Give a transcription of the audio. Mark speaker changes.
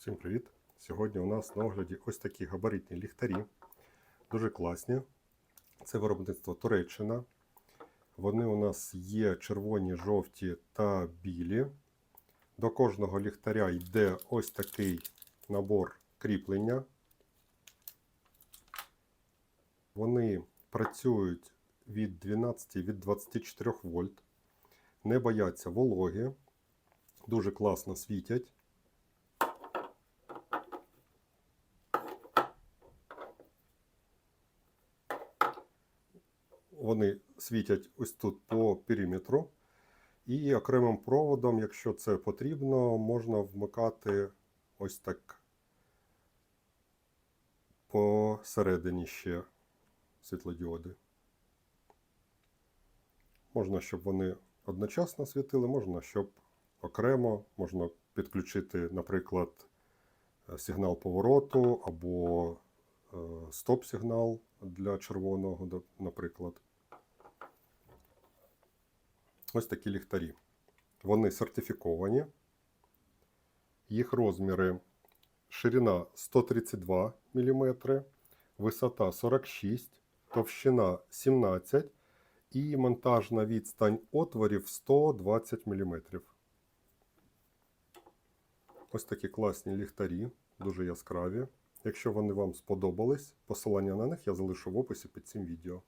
Speaker 1: Всім привіт! Сьогодні у нас на огляді ось такі габаритні ліхтарі. Дуже класні. Це виробництво Туреччина. Вони у нас є червоні, жовті та білі. До кожного ліхтаря йде ось такий набор кріплення. Вони працюють від 12 від 24 вольт. Не бояться вологи. Дуже класно світять. Вони світять ось тут по периметру. І окремим проводом, якщо це потрібно, можна вмикати ось так посередині ще світлодіоди. Можна, щоб вони одночасно світили, можна, щоб окремо, можна підключити, наприклад, сигнал повороту або е, стоп-сигнал для червоного, наприклад. Ось такі ліхтарі. Вони сертифіковані. Їх розміри ширина 132 мм, висота 46, товщина 17 і монтажна відстань отворів 120 мм. Ось такі класні ліхтарі, дуже яскраві. Якщо вони вам сподобались, посилання на них я залишу в описі під цим відео.